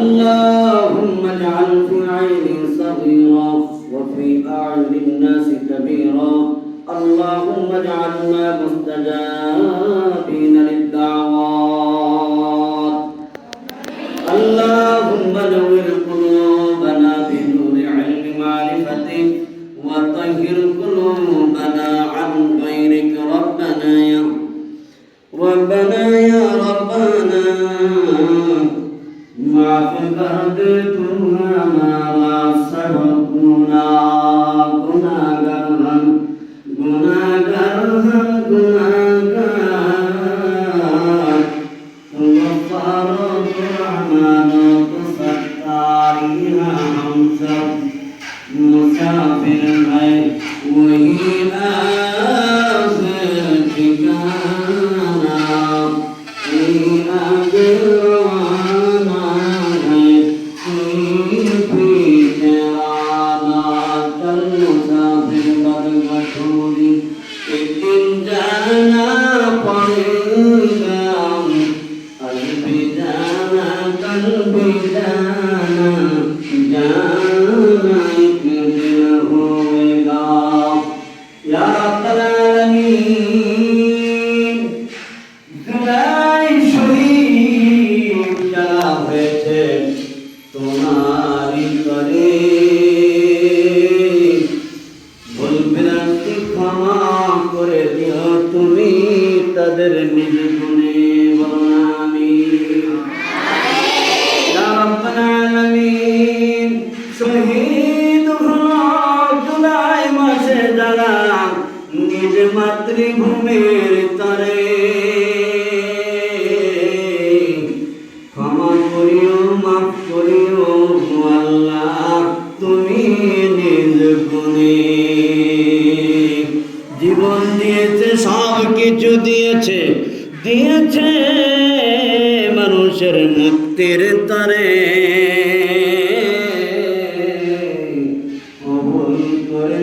اللهم اجعل في عيني صغيرا وفي أعين الناس كبيرا. اللهم اجعلنا مستجابين للدعوات. اللهم نور قلوبنا بنور علم معرفتك وطهر قلوبنا عن غيرك ربنا يا ربنا يا ربنا. مسافر غير وهنا آخر ٹھکانا তাদের নিজ গুণে বলো আমি শহীদ নিজ মাতৃভূমির কিছু দিয়েছে দিয়েছে মানুষের মুক্তির তরে। কবুল করে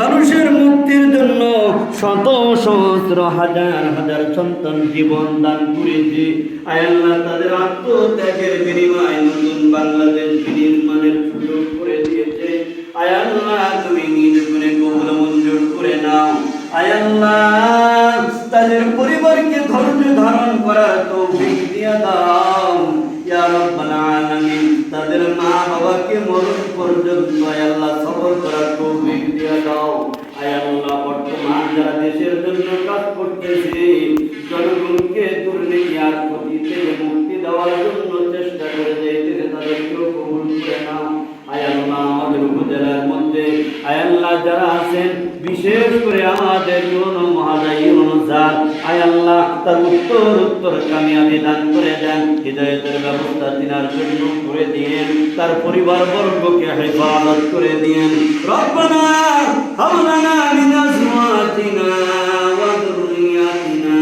মানুষের মুক্তির জন্য শত সহস্র হাজার হাজার সন্তান জীবন দান করেছে। আয় আল্লাহ তাদের আত্মত্যাগের বিনিময়ে নতুন বাংলাদেশ বিনির্মাণের সুযোগ করে দিয়েছে। আয় আল্লাহ, তুমি নিজ গুণে কবুল মঞ্জুর করে নাও। আয় আল্লাহ, তাদের পরিবারকে ধৈর্য ধারণ করার তৌফিক দিয়ে দাও। ইয়া রাব্বাল আলামিন, তাদের মা বাবাকে মরণ পর্যন্ত আল্লাহ সবর করার দাও আয় বর্তমান যারা দেশের জন্য কাজ করতেছে জনগণকে দুর্নীতি আর ক্ষতি মুক্তি দেওয়ার জন্য চেষ্টা করে যাইতেছে তাদেরকেও কবুল করে নাও আয় আমাদের উপজেলার মধ্যে আয়াল্লাহ যারা আছেন বিশেষ করে আমাদের ইউনো মহাদাই ইউনো জাত আয় আল্লাহ তার উত্তর উত্তর কামিয়াবি দান করে দেন হৃদয়তের ব্যবস্থা তিনার জন্য করে দিয়েন তার পরিবার বর্গকে হেফাজত করে দিয়েন রব্বানা হামলানা মিন আজওয়াজিনা ওয়া যুররিয়াতিনা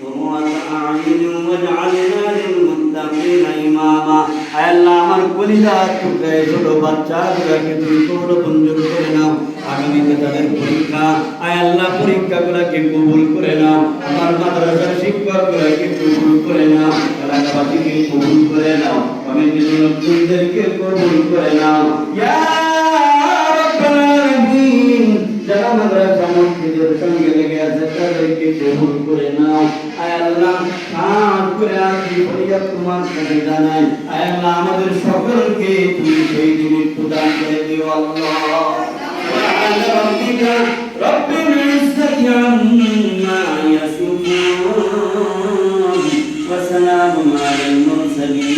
قرة أعين واجعلنا للمتقين إماما আয় আল্লাহ আমার কলিজা টুকরায় ছোট বাচ্চাগুলোকে তুমি কবুল মঞ্জুর করে নাও আগামীতে তাদের পরীক্ষা। আয় আল্লাহ, পরীক্ষাগুলোকে কবুল করে নাও। আমার মাদ্রাসার শিক্ষকগুলোকে কবুল করে নাও এলাকাবাসীকে কবুল করে নাও। কমিটির লোকজনদেরকে কবুল করে নাও। কবুল করে নাও। আমাদের সকলকে তুমি সেই দিনে প্রদান করে দিও আল্লাহ। وسلام على المرسلين